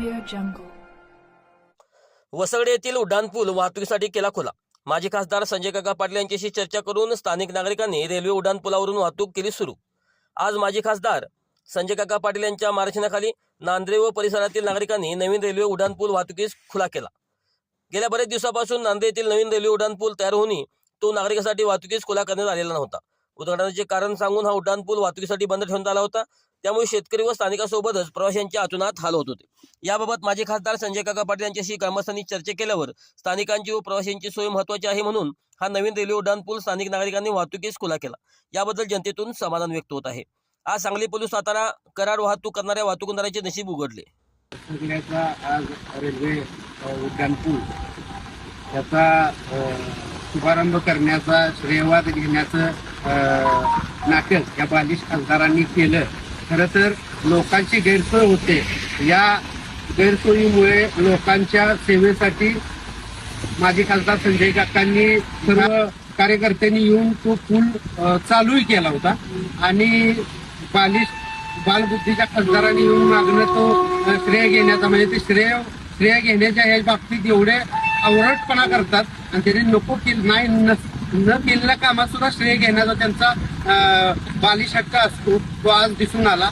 jungle. Vasgade येथील उड्डाणपूल वाहतुकीसाठी केला खुला माजी खासदार संजय काका पाटील यांच्याशी चर्चा करून स्थानिक नागरिकांनी रेल्वे उड्डाणपुलावरून वाहतूक केली सुरू. आज माजी खासदार संजय काका पाटील यांच्या मार्गदर्शनाखाली नांद्रे व परिसरातील नागरिकांनी नवीन रेल्वे उड्डाणपूल वाहतुकीस खुला केला. गेल्या बरेच दिवसापासून नांदे येथील नवीन रेल्वे उड्डाणपूल तयार होऊनही तो नागरिकांसाठी वाहतुकीस खुला करण्यात आलेला नव्हता. उद्घाटनाचे कारण सांगून हा उड्डाणपूल वाहतुकीसाठी बंद ठेवण्यात आला होता. त्यामुळे शेतकरी व स्थानिकांसोबतच प्रवाशांच्या आतुनात हाल होत होते. याबाबत माजी खासदार संजय काका पाटील यांच्याशी ग्रामस्थांनी चर्चा केल्यावर स्थानिकांची व प्रवाशांची सोय महत्वाची आहे म्हणून हा नवीन रेल्वे उड्डाणपूल स्थानिक नागरिकांनी वाहतुकीस खुला केला. याबद्दल जनतेतून समाधान व्यक्त होत आहे. आज सांगली पोलीस सातारा करार वाहतूक करणाऱ्या वाहतूकदारांचे नशीब उघडले. आज रेल्वे उड्डाणपूल याचा शुभारंभ करण्याचा श्रेयवाद घेण्याचं नाटक या बालिश खासदारांनी केलं. खरं तर लोकांची गैरसोय होते. या गैरसोयीमुळे लोकांच्या सेवेसाठी माजी खासदार संजय काकांनी सर्व कार्यकर्त्यांनी येऊन तो पूल चालूही केला होता. आणि बालिश बालबुद्धीच्या खासदारांनी येऊन मागणं तो श्रेय घेण्याचा म्हणजे ते श्रेय श्रेय घेण्याच्या या बाबतीत एवढे आवरटपणा करतात. आणि त्यांनी नको केलं नाही नस न केलेल्या कामात सुद्धा श्रेय घेण्याचा त्यांचा बालिश हक्क असतो तो आज दिसून आला.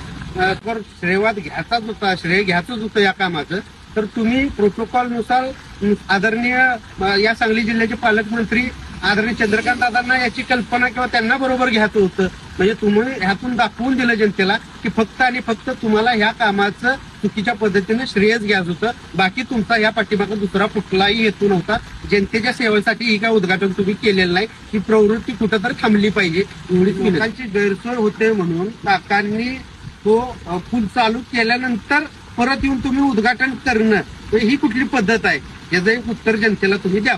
तर श्रेयवाद घ्यायचाच होता श्रेय घ्यायचंच होतं या कामाचं. तर तुम्ही प्रोटोकॉलनुसार आदरणीय या सांगली जिल्ह्याचे पालकमंत्री आदरणीय चंद्रकांत दादांना याची कल्पना किंवा त्यांना बरोबर घ्यायचं होतं. म्हणजे तुम्ही ह्यातून दाखवून दिलं जनतेला की फक्त आणि फक्त तुम्हाला ह्या कामाचं चुकीच्या पद्धतीने श्रेयच घ्यायचं होतं. बाकी तुमचा या पाठीमागे दुसरा कुठलाही हेतू नव्हता. जनतेच्या सेवेसाठी ही काय उद्घाटन तुम्ही केलेलं नाही. ही प्रवृत्ती कुठंतरी थांबली पाहिजे. लोकांची गैरसोय होते म्हणून काकांनी तो पूल चालू केल्यानंतर परत येऊन तुम्ही उद्घाटन करणं. ही कुठली पद्धत आहे? याचं एक उत्तर जनतेला तुम्ही द्यावं.